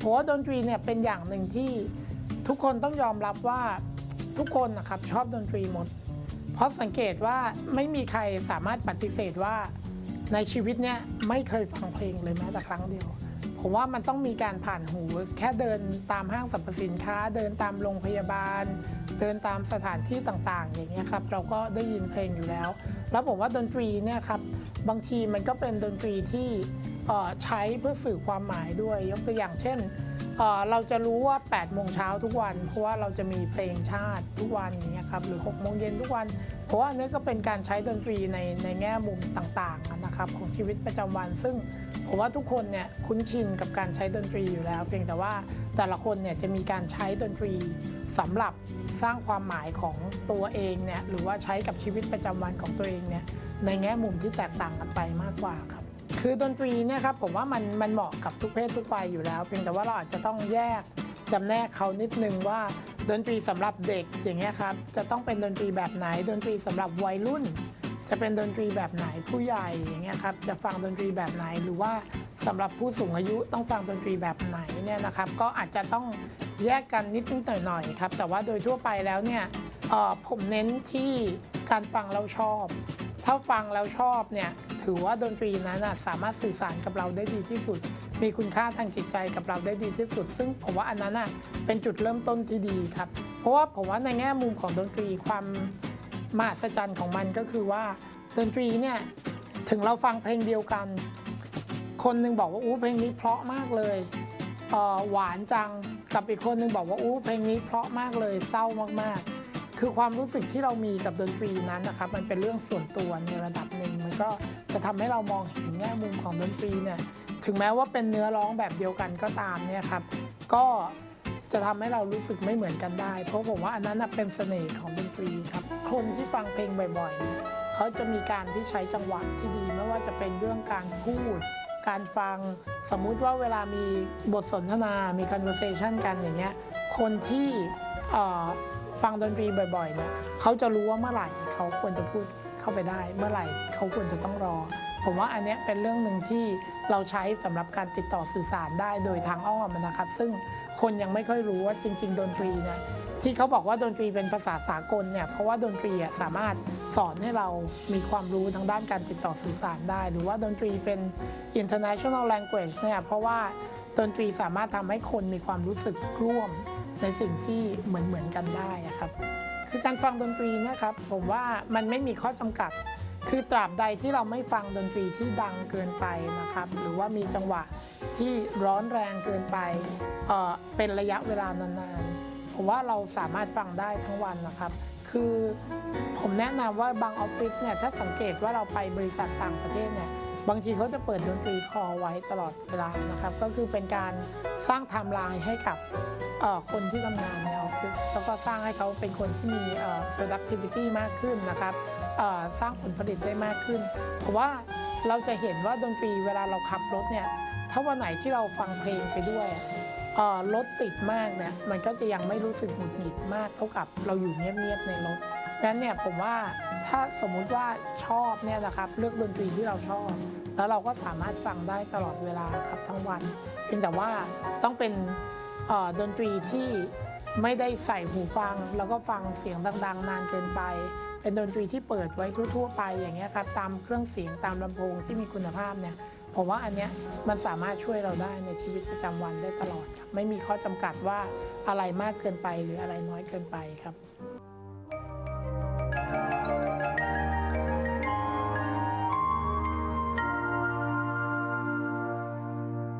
ผมว่าดนตรีเนี่ยเป็นอย่างหนึ่งที่ทุกคนต้องยอมรับว่าทุกคนนะครับชอบดนตรีหมด เพราะสังเกตว่าไม่มีใครสามารถปฏิเสธว่าในชีวิตเนี่ยไม่เคยฟังเพลงเลยแม้แต่ครั้งเดียว ผมว่ามันต้องมีการผ่านหู แค่เดินตามห้างสรรพสินค้า เดินตามโรงพยาบาล เดินตามสถานที่ต่างๆ อย่างเงี้ยครับเราก็ได้ยินเพลงอยู่แล้ว แล้วผมว่าดนตรีเนี่ยครับบางทีมันก็เป็นดนตรีที่ ใช้เพื่อสื่อความหมายด้วย ยกตัวอย่างเช่น เราจะรู้ว่า 8 โมงเช้าทุกวัน เพราะว่าเราจะมีเพลงชาติทุกวันอย่างเงี้ครับหรือ 6 โมงเย็นทุกวัน เพราะว่าอันนี้ก็เป็นการใช้ดนตรีในในแง่มุมต่างๆนะครับของชีวิตประจำวัน ซึ่งผมว่าทุกคนเนี่ยคุ้นชินกับการใช้ดนตรีอยู่แล้ว เพียงแต่ว่าแต่ละคนเนี่ยจะมีการใช้ดนตรีสำหรับสร้างความหมายของตัวเองเนี่ยหรือว่าใช้กับชีวิตประจำวันของตัวเองเนี่ยในแง่มุมที่แตกต่างกันไปมากกว่าครับ คือดนตรีเนี่ยครับผมว่ามันมันเหมาะกับทุกเพศทุกวัยอยู่แล้วเพียงแต่ว่าเราอาจจะต้องแยกจำแนกเขานิดนึงว่าดนตรีสำหรับเด็กอย่างเงี้ยครับจะต้องเป็นดนตรีแบบไหน ดนตรีสำหรับวัยรุ่น จะเป็นดนตรีแบบไหนผู้ใหญ่อย่างเงี้ยครับจะฟังดนตรีแบบไหนหรือว่าสำหรับผู้สูงอายุต้องฟังดนตรีแบบไหนเนี่ยนะครับก็อาจจะต้องแยกกันนิดนิดหน่อยหน่อยครับแต่ว่าโดยทั่วไปแล้วเนี่ยผมเน้นที่การฟังแล้วชอบ ถ้าฟังแล้วชอบเนี่ย ถือว่าดนตรีนั้นสามารถสื่อสารกับเราได้ดีที่สุด มีคุณค่าทางจิตใจกับเราได้ดีที่สุด ซึ่งผมว่าอันนั้นเป็นจุดเริ่มต้นที่ดีครับ เพราะว่าผมว่าในแง่มุมของดนตรีความมหัศจรรย์ของมันก็คือว่าดนตรีเนี่ยถึงเราฟังเพลงเดียวกัน คนหนึ่งบอกว่าอู้เพลงนี้เพราะมากเลยเออหวานจังกับอีกคนหนึ่งบอกว่าอู้เพลงนี้เพราะมากเลยเศร้ามากๆ คือความรู้สึกที่เรามีกับดนตรีนั้นนะครับมันเป็นเรื่องส่วนตัวในระดับหนึ่งมันก็จะทำให้เรามองเห็นแง่มุมของดนตรีเนี่ยถึงแม้ว่าเป็นเนื้อร้องแบบเดียวกันก็ตามเนี่ยครับก็จะทำให้เรารู้สึกไม่เหมือนกันได้ เพราะผมว่าอันนั้นนะเป็นเสน่ห์ของดนตรีครับคนที่ฟังเพลงบ่อยๆเนี่ยเขาจะมีการที่ใช้จังหวะที่ดีไม่ว่าจะเป็นเรื่องการพูด การฟังสมมุติว่าเวลามีบทสนทนา มี conversation กันอย่างเงี้ยคนที่เอ่อ ฟังดนตรีบ่อยๆเนี่ยเขาจะรู้ว่าเมื่อไหร่เขาควรจะพูดเข้าไปได้ เมื่อไหร่เขาควรจะต้องรอ ผมว่าอันเนี้ยเป็นเรื่องหนึ่งที่เราใช้สำหรับการติดต่อสื่อสารได้โดยทางอ้อมนะครับ ซึ่งคนยังไม่ค่อยรู้ว่าจริง ๆ ดนตรีเนี่ยที่เขาบอกว่าดนตรีเป็นภาษาสากลเนี่ยเพราะว่าดนตรีอะสามารถสอนให้เรามีความรู้ทางด้านการติดต่อสื่อสารได้ หรือว่าดนตรีเป็น international language เนี่ยเพราะว่าดนตรีสามารถทำให้คนมีความรู้สึกร่วม ในสิ่งที่เหมือนเหมือนๆกันได้ครับ คือการฟังดนตรีนะครับ ผมว่ามันไม่มีข้อจำกัด คือตราบใดที่เราไม่ฟังดนตรีที่ดังเกินไปนะครับ หรือว่ามีจังหวะที่ร้อนแรงเกินไปเออเป็นระยะเวลานานๆผมว่าเราสามารถฟังได้ทั้งวันนะครับ คือผมแนะนำว่าบางออฟฟิศเนี่ยถ้าสังเกตว่าเราไปบริษัทต่างประเทศเนี่ย บางทีเขาจะเปิดดนตรีคอไว้ตลอดเวลานะครับ ก็คือเป็นการสร้างไทม์ไลน์ให้กับคนที่ทำงานในออฟฟิศแล้วก็สร้างให้เขาเป็นคนที่มี productivity มากขึ้นนะครับสร้างผลผลิตได้มากขึ้น เพราะว่าเราจะเห็นว่าดนตรีเวลาเราขับรถเนี่ยถ้าวันไหนที่เราฟังเพลงไปด้วยรถติดมากเนี่ยมันก็จะยังไม่รู้สึกหงุดหงิดมากเท่ากับเราอยู่เงียบๆในรถดังนั้นเนี่ยผมว่าถ้าสมมุติว่าชอบเนี่ยนะครับเลือกดนตรีที่เราชอบ แล้วเราก็สามารถฟังได้ตลอดเวลาครับทั้งวัน เพียงแต่ว่าต้องเป็นดนตรีที่ไม่ได้ใส่หูฟัง แล้วก็ฟังเสียงดัง ๆ นานเกินไป เป็นดนตรีที่เปิดไว้ทั่ว ๆ ไปอย่างเงี้ยครับตามเครื่องเสียงตามลำโพงที่มีคุณภาพเนี่ยผมว่าอันเนี้ยมันสามารถช่วยเราได้ในชีวิตประจำวันได้ตลอดครับไม่มีข้อจำกัดว่าอะไรมากเกินไปหรืออะไรน้อยเกินไปครับ